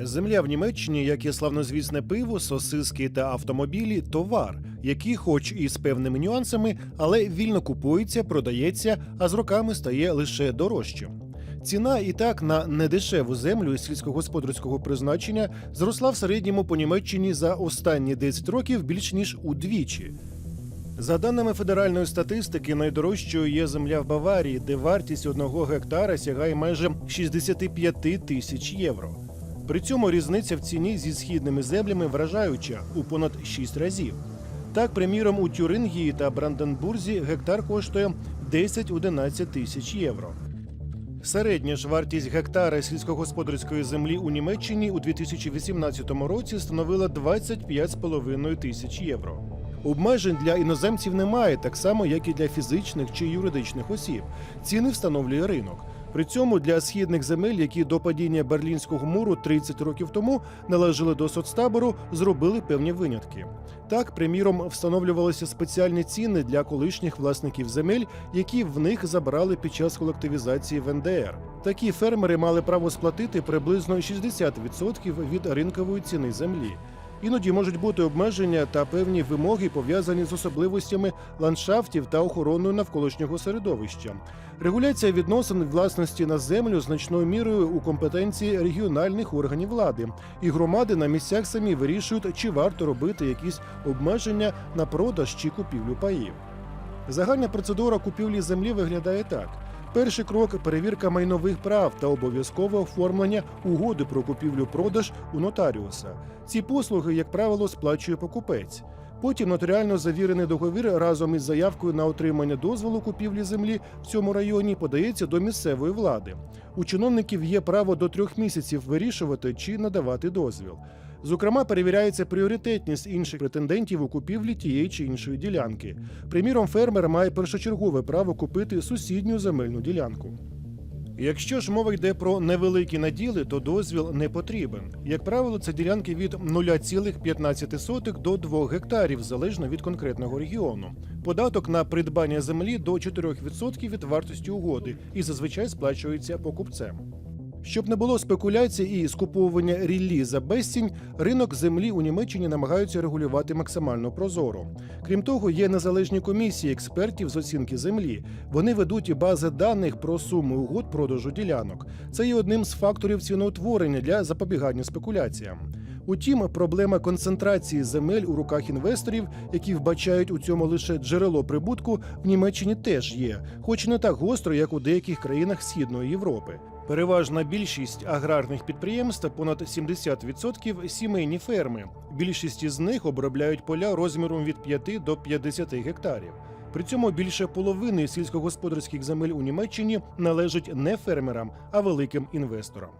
Земля в Німеччині, як і славнозвісне пиво, сосиски та автомобілі, товар, який, хоч і з певними нюансами, але вільно купується, продається, а з роками стає лише дорожчим. Ціна і так на недешеву землю сільськогосподарського призначення зросла в середньому по Німеччині за останні 10 років більш ніж удвічі. За даними федеральної статистики, найдорожчою є земля в Баварії, де вартість одного гектара сягає майже 65 тисяч євро. При цьому різниця в ціні зі східними землями вражаюча у понад 6 разів. Так, приміром, у Тюрингії та Бранденбурзі гектар коштує 10-11 тисяч євро. Середня ж вартість гектара сільськогосподарської землі у Німеччині у 2018 році становила 25,5 тисяч євро. Обмежень для іноземців немає, так само як і для фізичних чи юридичних осіб. Ціни встановлює ринок. При цьому для східних земель, які до падіння Берлінського муру 30 років тому належали до соцтабору, зробили певні винятки. Так, приміром, встановлювалися спеціальні ціни для колишніх власників земель, які в них забрали під час колективізації в НДР. Такі фермери мали право сплатити приблизно 60% від ринкової ціни землі. Іноді можуть бути обмеження та певні вимоги пов'язані з особливостями ландшафтів та охороною навколишнього середовища. Регуляція відносин власності на землю значною мірою у компетенції регіональних органів влади, і громади на місцях самі вирішують, чи варто робити якісь обмеження на продаж чи купівлю паїв. Загальна процедура купівлі землі виглядає так. Перший крок перевірка майнових прав та обов'язкове оформлення угоди про купівлю-продаж у нотаріуса. Ці послуги, як правило, сплачує покупець. Потім нотаріально завірений договір разом із заявкою на отримання дозволу купівлі землі в цьому районі подається до місцевої влади. У чиновників є право до трьох місяців вирішувати чи надавати дозвіл. Зокрема, перевіряється пріоритетність інших претендентів у купівлі тієї чи іншої ділянки. Приміром, фермер має першочергове право купити сусідню земельну ділянку. Якщо ж мова йде про невеликі наділи, то дозвіл не потрібен. Як правило, це ділянки від 0,15 до 2 гектарів, залежно від конкретного регіону. Податок на придбання землі до 4% від вартості угоди і зазвичай сплачується покупцем. Щоб не було спекуляцій і скуповування ріллі за безцінь, ринок землі у Німеччині намагаються регулювати максимально прозоро. Крім того, є незалежні комісії експертів з оцінки землі. Вони ведуть і бази даних про суми угод продажу ділянок. Це є одним з факторів ціноутворення для запобігання спекуляціям. Утім, проблема концентрації земель у руках інвесторів, які вбачають у цьому лише джерело прибутку, в Німеччині теж є, хоч не так гостро, як у деяких країнах Східної Європи. Переважна більшість аграрних підприємств, понад 70% – сімейні ферми. Більшість із них обробляють поля розміром від 5 до 50 гектарів. При цьому більше половини сільськогосподарських земель у Німеччині належать не фермерам, а великим інвесторам.